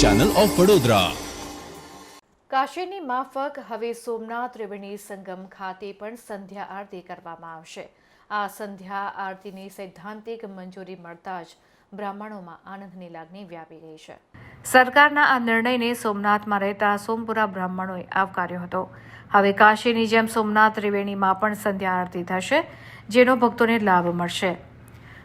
Channel of Vadodara કાશીની માફક હવે સોમનાથ ત્રિવેણી સંગમ ખાતે પણ સંધ્યા આરતી કરવામાં આવશે. આ સંધ્યા આરતીની સૈદ્ધાંતિક મંજૂરી મળતા જ બ્રાહ્મણોમાં આનંદની લાગણી વ્યાપી ગઈ છે. સરકારના આ નિર્ણયને સોમનાથમાં રહેતા સોમપુરા બ્રાહ્મણોએ આવકાર્યો હતો. હવે કાશીની જેમ સોમનાથ ત્રિવેણીમાં પણ સંધ્યા આરતી થશે, જેનો ભક્તોને લાભ મળશે.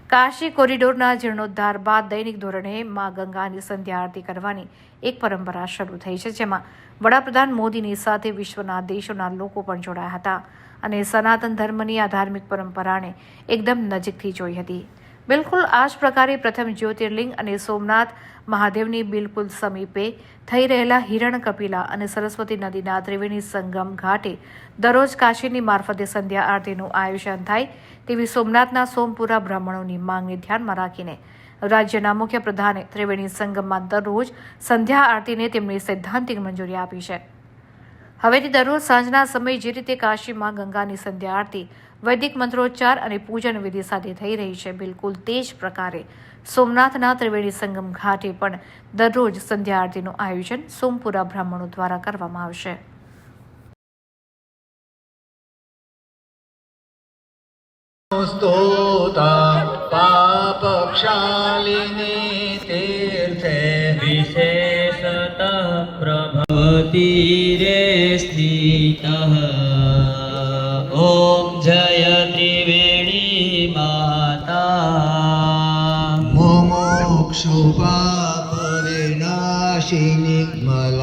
કાશી કોરિડોરના જીર્ણોદ્ધાર બાદ દૈનિક ધોરણે મા ગંગાની સંધ્યા આરતી કરવાની એક પરંપરા શરૂ થઈ છે, જેમાં વડાપ્રધાન મોદીની સાથે વિશ્વના દેશોના લોકો પણ જોડાયા હતા અને સનાતન ધર્મની આ ધાર્મિક પરંપરાને એકદમ નજીકથી જોઈ હતી. બિલકુલ આ જ પ્રકારે પ્રથમ જ્યોતિર્લિંગ અને સોમનાથ મહાદેવની બિલકુલ સમીપે થઈ રહેલા હિરણ કપિલા અને સરસ્વતી નદીના ત્રિવેણી સંગમ ઘાટે દરરોજ કાશીની મારફતે સંધ્યા આરતીનું આયોજન થાય તેવી સોમનાથના સોમપુરા બ્રાહ્મણોની માંગને ધ્યાનમાં રાખીને રાજ્યના મુખ્ય પ્રધાને ત્રિવેણી સંગમમાં દરરોજ સંધ્યા આરતીને તેમની સૈદ્ધાંતિક મંજૂરી આપી છે. હવેથી દરરોજ સાંજના સમયે જે રીતે કાશીમાં ગંગાની સંધ્યા આરતી વૈદિક મંત્રોચ્ચાર અને પૂજન વિધિ સાથે થઈ રહી છે. બિલકુલ તે જ પ્રકારે સોમનાથના ત્રિવેણી સંગમ ઘાટે પણ દરરોજ સંધ્યા આરતીનું આયોજન સોમપુરા બ્રાહ્મણો દ્વારા કરવામાં આવશે. પ્રભવતી રે સ્થિતઃ ॐ जय त्रिवेणी माता मुमुक्षुपापविनाशिनि मलापकर्षिणी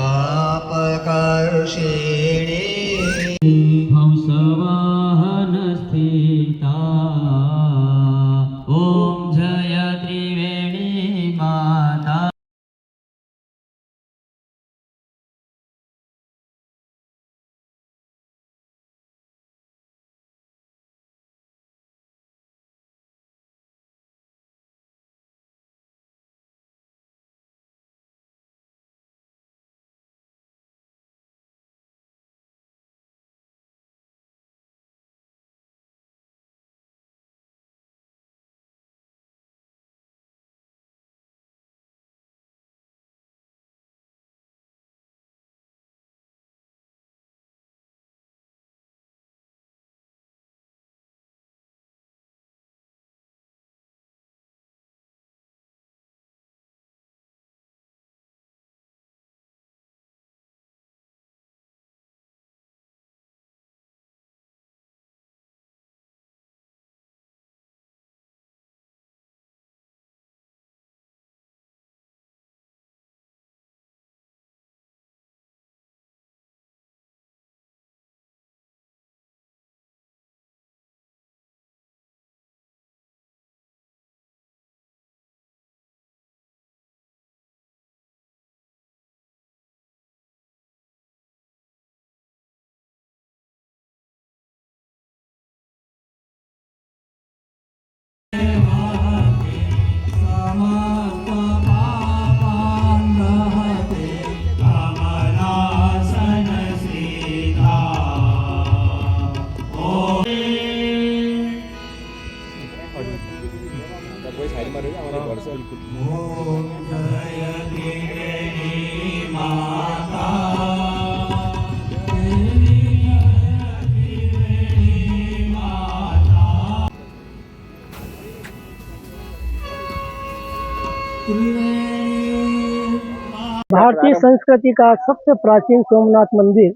भारतीय संस्कृति का सबसे प्राचीन सोमनाथ मंदिर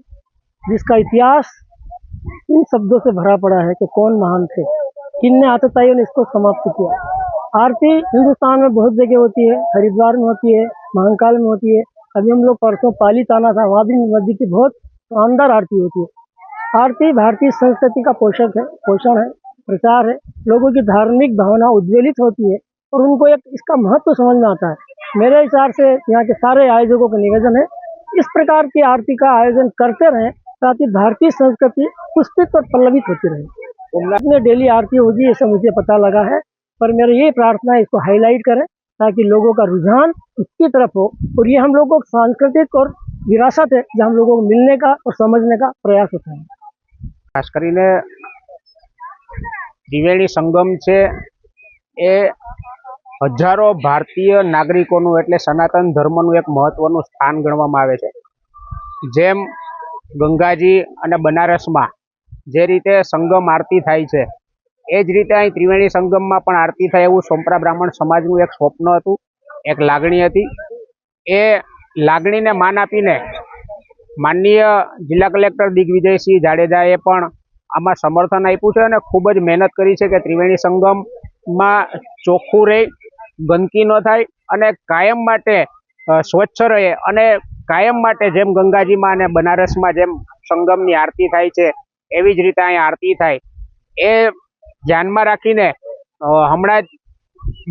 जिसका इतिहास इन शब्दों से भरा पड़ा है कि कौन महान थे किन्ने आतताइयों ने इसको समाप्त किया? आरती हिंदुस्तान में बहुत जगह होती है, हरिद्वार में होती है, महाकाल में होती है। अभी हम लोग परसों पाली ताना था वहाँ भी नदी की बहुत शानदार आरती होती है। आरती भारतीय संस्कृति का पोषक है, पोषण है, प्रचार है। लोगों की धार्मिक भावना उज्ज्वलित होती है और उनको एक इसका महत्व समझ में आता है। मेरे हिसाब से यहाँ के सारे आयोजकों का निवेदन है, इस प्रकार की आरती का आयोजन करते रहें ताकि भारतीय संस्कृति पुष्पित और पल्लवित होती रहे। में डेली आरती होगी, ऐसा मुझे पता लगा है। पर मेरी ये प्रार्थना है इसको हाईलाइट करें ताकि लोगों का रुझान इसकी तरफ हो और ये हम लोगों को सांस्कृतिक और विरासत है जो हम लोगों को मिलने का और समझने का प्रयास होता है ખાસ કરીને ત્રિવેણી સંગમ છે એ હજારો ભારતીય નાગરિકોનું એટલે સનાતન ધર્મનું એક મહત્વનું સ્થાન ગણવામાં આવે છે જેમ ગંગાજી અને બનારસમાં જે રીતે સંગમ આરતી થાય છે એ જ રીતે અહીં ત્રિવેણી સંગમમાં પણ આરતી થાય એવું સોમપરા બ્રાહ્મણ સમાજનું એક સ્વપ્ન હતું, એક લાગણી હતી. એ લાગણીને માન આપીને માનનીય જિલ્લા કલેક્ટર દિગ્વિજયસિંહ જાડેજાએ પણ આમાં સમર્થન આપ્યું છે અને ખૂબ જ મહેનત કરી છે કે ત્રિવેણી સંગમમાં ચોખ્ખું રહે, ગંદકી ન થાય અને કાયમ માટે સ્વચ્છ રહે અને કાયમ માટે જેમ ગંગાજીમાં અને બનારસમાં જેમ સંગમની આરતી થાય છે, એવી જ રીતે અહીં આરતી થાય. એ ધ્યાનમાં રાખીને હમણાં જ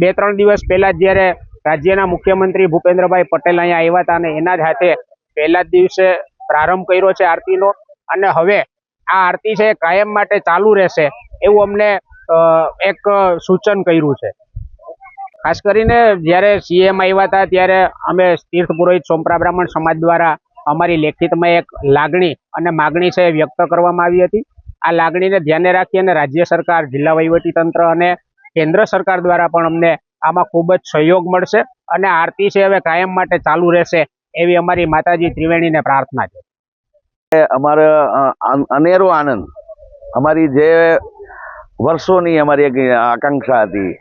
બે ત્રણ દિવસ પહેલા જ્યારે રાજ્યના મુખ્યમંત્રી ભૂપેન્દ્રભાઈ પટેલ અહીંયા આવ્યા હતા અને એના જ હાથે પહેલા જ દિવસે પ્રારંભ કર્યો છે આરતીનો અને હવે આ આરતી છે કાયમ માટે ચાલુ રહેશે એવું અમને એક સૂચન કર્યું છે. ખાસ કરીને જ્યારે સીએમ આવ્યા હતા ત્યારે અમે તીર્થ પુરોહિત સોમપ્રા બ્રાહ્મણ સમાજ દ્વારા અમારી લેખિતમાં એક લાગણી અને માગણી છે વ્યક્ત કરવામાં આવી હતી. આ લાગણીને ધ્યાને રાખી અને રાજ્ય સરકાર, જિલ્લા તંત્ર અને કેન્દ્ર સરકાર દ્વારા પણ અમને આમાં ખૂબ જ સહયોગ મળશે અને આરતી છે હવે કાયમ માટે ચાલુ રહેશે એવી અમારી માતાજી ત્રિવેણીને પ્રાર્થના છે. અમારો અનેરો આનંદ. અમારી જે વર્ષોની અમારી એક આકાંક્ષા હતી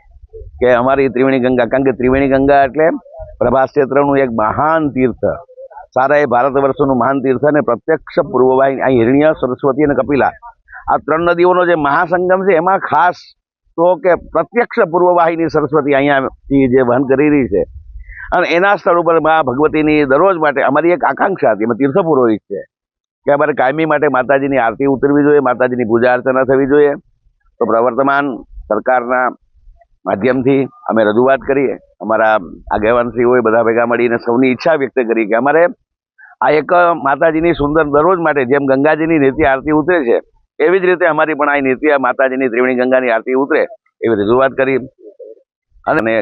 કે અમારી ત્રિવેણી ગંગા, કારણ કે ત્રિવેણી ગંગા એટલે પ્રભાસ ક્ષેત્રનું એક મહાન તીર્થ. સારા એ ભારત વર્ષનું મહાન તીર્થ અને પ્રત્યક્ષ પૂર્વવાહી અહીં હિરણ્ય, સરસ્વતી અને કપિલા આ ત્રણ નદીઓનો જે મહાસંગમ છે, એમાં ખાસ તો કે પ્રત્યક્ષ પૂર્વવાહિની સરસ્વતી અહીંયાથી જે વહન કરી રહી છે. અને એના સ્થળ ઉપર મા ભગવતીની દરરોજ માટે અમારી એક આકાંક્ષા હતી અમે તીર્થ પુરોહિત છે. કે અમારે કાયમી માટે માતાજીની આરતી ઉતરવી જોઈએ, માતાજીની પૂજા અર્ચના થવી જોઈએ. તો પ્રવર્તમાન સરકારના માધ્યમથી અમે રજૂઆત કરીએ. અમારા આગેવાનશ્રીઓએ બધા ભેગા મળીને સૌની ઈચ્છા વ્યક્ત કરી કે અમારે આ એક માતાજીની સુંદર દરરોજ માટે જેમ ગંગાજીની નિત્ય આરતી ઉતરે છે એવી જ રીતે અમારી પણ આ નીતિ માતાજીની ત્રિવેણી ગંગાની આરતી ઉતરે, એવી રજૂઆત કરી. અને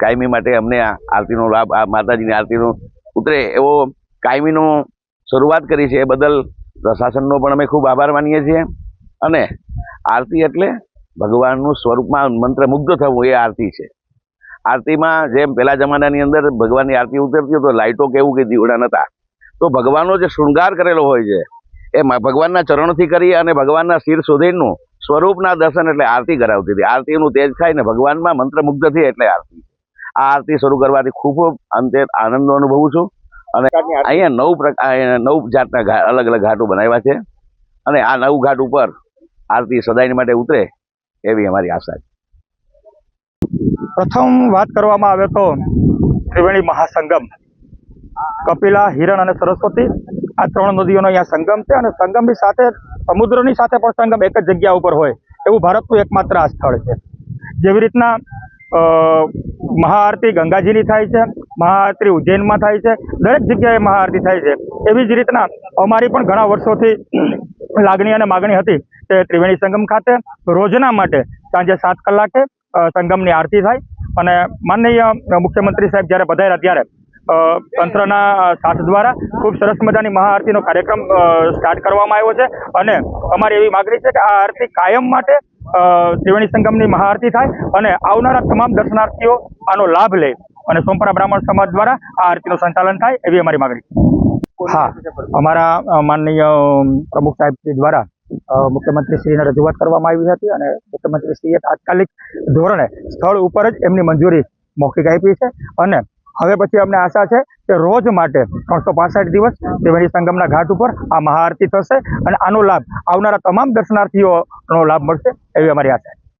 કાયમી માટે અમને આ આરતીનો લાભ, આ માતાજીની આરતીનો ઉતરે એવો કાયમીનો શરૂઆત કરી છે એ બદલ પ્રશાસનનો પણ અમે ખૂબ આભાર માનીએ છીએ. અને આરતી એટલે ભગવાનનું સ્વરૂપમાં મંત્રમુગ્ધ થવું એ આરતી છે. આરતીમાં જેમ પહેલા જમાનાની અંદર ભગવાનની આરતી ઉતરતી તો લાઇટો કેવું કે દીવડા નહોતા તો ભગવાનનો જે શૃંગાર કરેલો હોય છે એ ભગવાનના ચરણથી કરી અને ભગવાનના શિર સુધીનું સ્વરૂપના દર્શન એટલે આરતી કરાવતી હતી. આરતીનું તેજ થાય ભગવાનમાં મંત્રમુગ્ધ થઈ એટલે આરતી. આ આરતી શરૂ કરવાથી ખૂબ અંતે આનંદ અનુભવું છું. અને અહીંયા નવ પ્રકાર નવ જાતના અલગ અલગ ઘાટો બનાવ્યા છે. અને આ નવ ઘાટ ઉપર આરતી સદાય માટે ઉતરે એવી અમારી આશા છે. પ્રથમ વાત કરવામાં આવે તો ત્રિવેણી મહાસંગમ. કપિલા, હિરણ અને સરસ્વતી આ ત્રણ નદીઓનો અહીંયા સંગમ છે અને સંગમની સાથે સમુદ્રની સાથે પણ સંગમ એક જ જગ્યા ઉપર હોય એવું ભારતનું એકમાત્ર આ સ્થળ છે. જેવી રીતના મહાઆરતી ગંગાજીની થાય છે, મહાઆરતી ઉજ્જૈનમાં થાય છે, દરેક જગ્યાએ મહાઆરતી થાય છે. એવી જ રીતના અમારી પણ ઘણા વર્ષોથી લાગણી અને માગણી હતી તે ત્રિવેણી સંગમ ખાતે રોજના માટે સાંજે સાત કલાકે સંગમની આરતી થાય. અને માનનીય મુખ્યમંત્રી સાહેબ જ્યારે પધાર્યા ત્યારે તંત્રના સાથ દ્વારા ખૂબ સરસ મજાની મહાઆરતીનો કાર્યક્રમ સ્ટાર્ટ કરવામાં આવ્યો છે. અને અમારી એવી માગણી છે કે આ આરતી કાયમ માટે ત્રિવેણી સંગમની મહાઆરતી થાય અને આવનારા તમામ દર્શનાર્થીઓ આનો લાભ લે અને સોમપરા બ્રાહ્મણ સમાજ દ્વારા આ આરતીનું સંચાલન થાય એવી અમારી માગણી હા, અમારા માનનીય પ્રમુખ સાહેબ દ્વારા મુખ્યમંત્રી મુખ્યમંત્રીશ્રીને રજૂઆત કરવામાં આવી હતી અને મુખ્યમંત્રીશ્રીએ તાત્કાલિક ધોરણે સ્થળ ઉપર જ એમની મંજૂરી મૌખિક આપી છે અને હવે પછી અમને આશા છે કે રોજ માટે ત્રણસો દિવસ ત્રિવેણી સંગમના ઘાટ ઉપર આ મહાઆરતી થશે અને આનો લાભ આવનારા તમામ દર્શનાર્થીઓનો લાભ મળશે એવી અમારી આશા છે.